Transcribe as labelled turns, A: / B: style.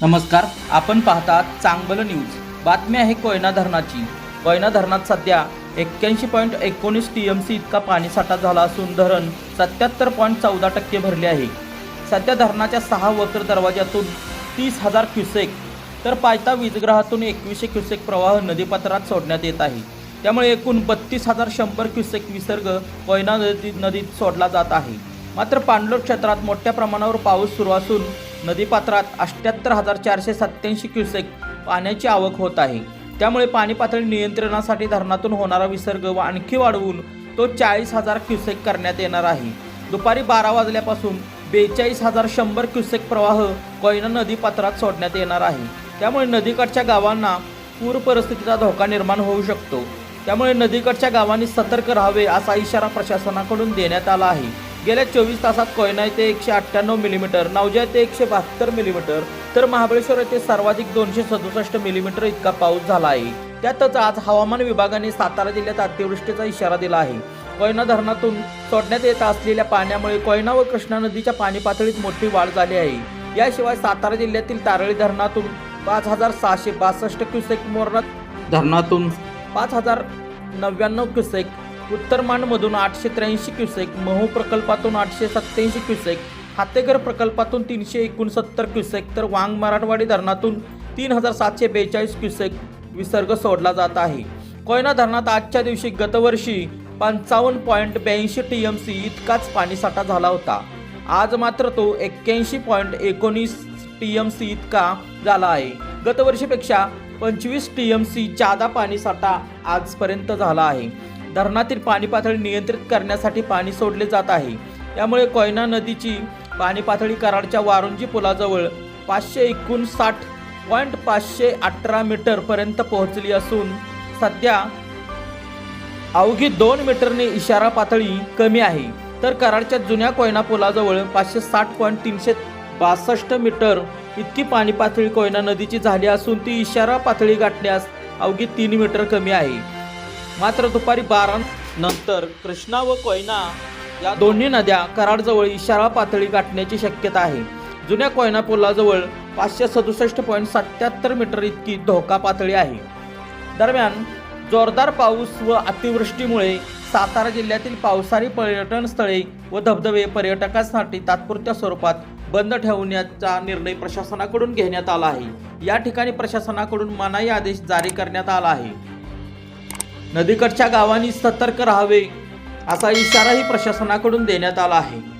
A: नमस्कार आपण पाहतात चांगलं न्यूज. बातमी आहे कोयना धरणाची. कोयना धरणात सध्या एक्क्याऐंशी पॉईंट एकोणीस टी एम सी इतका पाणीसाठा झाला असून धरण सत्याहत्तर पॉईंट चौदा टक्के भरले आहे. सध्या धरणाच्या सहा वक्र दरवाज्यातून तीस हजार क्युसेक तर पायता वीजग्रहातून एकवीसशे क्युसेक प्रवाह नदीपात्रात सोडण्यात येत आहे. त्यामुळे एकूण बत्तीस हजार शंभर क्युसेक विसर्ग कोयना नदी नदीत सोडला जात आहे. मात्र पाणलोट क्षेत्रात मोठ्या प्रमाणावर पाऊस सुरू असून नदीपात्रात अठ्ठ्याहत्तर हजार चारशे सत्त्याऐंशी क्युसेक पाण्याची आवक होत आहे. त्यामुळे पाणी पातळी नियंत्रणासाठी धरणातून होणारा विसर्ग व आणखी वाढवून तो चाळीस हजार क्युसेक करण्यात येणार आहे. दुपारी बारा वाजल्यापासून बेचाळीस हजार शंभर क्युसेक प्रवाह कोयना नदीपात्रात सोडण्यात येणार आहे. त्यामुळे नदीकडच्या गावांना पूर परिस्थितीचा धोका निर्माण होऊ शकतो. त्यामुळे नदीकडच्या गावांनी सतर्क राहावे असा इशारा प्रशासनाकडून देण्यात आला आहे. गेल्या चोवीस तासात कोयना येथे एकशे अठ्ठ्याण्णव मिलीमीटर नवजा येथे एकशे बहात्तर मिलीमीटर तर महाबळेश्वर येथे सर्वाधिक दोनशे सदुसष्ट मिलीमीटर इतका पाऊस झाला आहे. त्यातच आज हवामान विभागाने सातारा जिल्ह्यात अतिवृष्टीचा इशारा दिला आहे. कोयना धरणातून सोडण्यात येत असलेल्या पाण्यामुळे कोयना व कृष्णा नदीच्या पाणी पातळीत मोठी वाढ झाली आहे. याशिवाय सातारा जिल्ह्यातील तारळी धरणातून पाच हजार सहाशे बासष्ट क्युसेक मोरणा धरणातून पाच हजार नव्याण्णव क्युसेक उत्तरमांडमधून आठशे त्र्याऐंशी क्युसेक महू प्रकल्पातून आठशे सत्त्याऐंशी क्युसेक हातेघर प्रकल्पातून तीनशे एकोणसत्तर क्युसेक तर वांग मराठवाडी धरणातून तीन हजार सातशे बेचाळीस क्युसेक विसर्ग सोडला जात आहे. कोयना धरणात आजच्या दिवशी गतवर्षी पंचावन्न पॉईंट ब्याऐंशी टी एम सी इतकाच पाणीसाठा झाला होता. आज मात्र तो एक्क्याऐंशी पॉईंट एकोणीस टी एम सी इतका झाला आहे. गतवर्षीपेक्षा पंचवीस टी एम सी जादा पाणीसाठा आजपर्यंत झाला आहे. धरणातील पाणी पातळी नियंत्रित करण्यासाठी पाणी सोडले जात आहे. त्यामुळे कोयना नदीची पाणी पातळी कराडच्या वारुंजी पुलाजवळ पाचशे एकोणसाठ पॉईंट पाचशे अठरा मीटरपर्यंत पोहोचली असून सध्या अवघी दोन मीटरने इशारा पातळी कमी आहे. तर कराडच्या जुन्या कोयना पुलाजवळ पाचशे साठ पॉईंट तीनशे बासष्ट मीटर इतकी पाणी पातळी कोयना नदीची झाली असून ती इशारा पातळी गाठण्यास अवघी तीन मीटर कमी आहे. मात्र दुपारी बारा नंतर कृष्णा व कोयना या दोन्ही नद्या कराडजवळ इशारा पातळी गाठण्याची शक्यता आहे. जुन्या कोयना पुलाजवळ पाचशे सदुसष्ट पॉईंट सत्याहत्तर मीटर इतकी धोका पातळी आहे. दरम्यान जोरदार पाऊस व अतिवृष्टीमुळे सातारा जिल्ह्यातील पावसाळी पर्यटन स्थळे व धबधबे पर्यटकांसाठी तात्पुरत्या स्वरूपात बंद ठेवण्याचा निर्णय प्रशासनाकडून घेण्यात आला आहे. या ठिकाणी प्रशासनाकडून मनाई आदेश जारी करण्यात आला आहे. नदीकडच्या गावांनी सतर्क राहावे असा इशाराही प्रशासनाकडून देण्यात आला आहे.